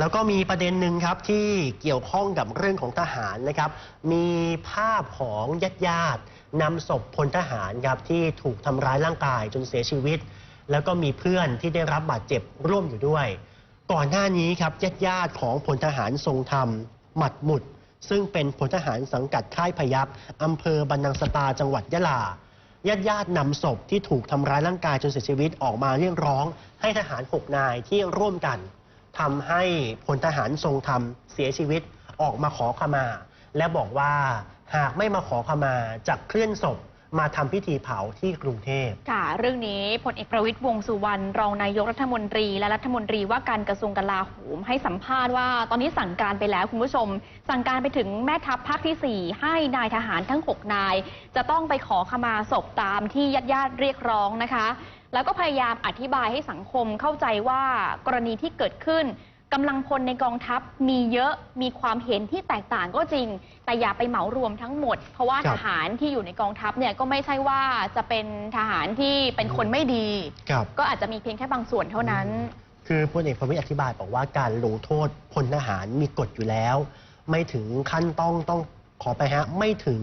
แล้วก็มีประเด็นหนึ่งครับที่เกี่ยวข้องกับเรื่องของทหารนะครับ มีภาพของญาติญาติๆนำศพพลทหารครับที่ถูกทำร้ายร่างกายจนเสียชีวิต แล้วก็มีเพื่อนที่ได้รับบาดเจ็บร่วมอยู่ด้วย ก่อนหน้านี้ครับญาติญาติๆของพลทหารทรงธรรม หมัดหมุด ซึ่งเป็นพลทหารสังกัดค่ายพยัพอำเภอบันนังสตาจังหวัดยะลาญาติญาติๆนำศพที่ถูกทำร้ายร่างกายจนเสียชีวิตออกมาเรียกร้อง ให้ทหาร6นายที่ร่วมกัน ทำให้พลทหารทรงธรรมเสียชีวิตออกมาขอขมา และบอกว่าหากไม่มาขอขมาจะเคลื่อนศพมาทำพิธีเผาที่กรุงเทพค่ะ เรื่องนี้พลเอกประวิตยวงสุวรรณรองนายกรัฐมนตรี และรัฐมนตรีว่าการกระทรวงกลาโหมให้สัมภาษณ์ว่า ตอนนี้สั่งการไปแล้วคุณผู้ชม สั่งการไปถึงแม่ทัพภาคที่ 4 ให้นายทหารทั้ง 6 นาย จะต้องไปขอขมาศพตามที่ญาติญาติเรียกร้องนะคะ แล้วก็พยายามอธิบายให้สังคมเข้าใจว่ากรณีที่เกิดขึ้นกำลังพลในกองทัพมีเยอะมีความเห็นที่แตกต่างก็จริง แต่อย่าไปเหมารวมทั้งหมด เพราะว่าครัทบหารที่อยู่ในกองทัพเนี่ยก็ไม่ใช่ว่าจะเป็นทหารที่เป็นคนไม่ดี ครับ ก็อาจจะมีเพียงแค่บางส่วนเท่านั้น คือพลเอกประวิตยอธิบายบอกว่าการลงโทษพลทหารมีกฎอยู่แล้ว ไม่ถึงขั้นต้องต้องขอไปฮะ ไม่ถึง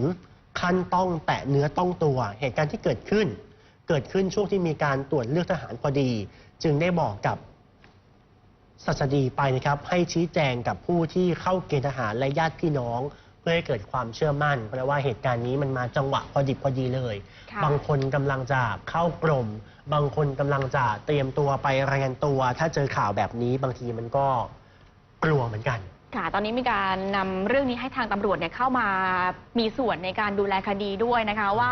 ขั้นต้องแตะเนื้อต้องตัวเหตุการณ์ที่เกิดขึ้น เกิดขึ้นช่วงที่มีการตรวจเลือกทหารพอดี จึงได้บอกกับสัสดีไปนะครับ ให้ชี้แจงกับผู้ที่เข้าเกณฑ์ทหารและญาติพี่น้อง เพื่อให้เกิดความเชื่อมั่น เพราะว่าเหตุการณ์นี้มันมาจังหวะพอดิบพอดีเลย ค่ะ บางคนกำลังจะเข้ากรม บางคนกำลังจะเตรียมตัวไปรายงานตัว ถ้าเจอข่าวแบบนี้บางทีมันก็กลัวเหมือนกัน ค่ะ ตอนนี้มีการนำเรื่องนี้ให้ทางตำรวจเนี่ยเข้ามามีส่วนในการดูแลคดีด้วยนะคะว่า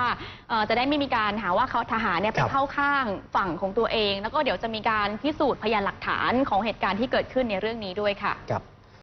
เอ่อจะได้ไม่มีการหาว่าเขาทหารเนี่ยไปครับ เข้าข้างฝั่งของตัวเอง แล้วก็เดี๋ยวจะมีการพิสูจน์พยานหลักฐานของเหตุการณ์ที่เกิดขึ้นในเรื่องนี้ด้วยค่ะกับ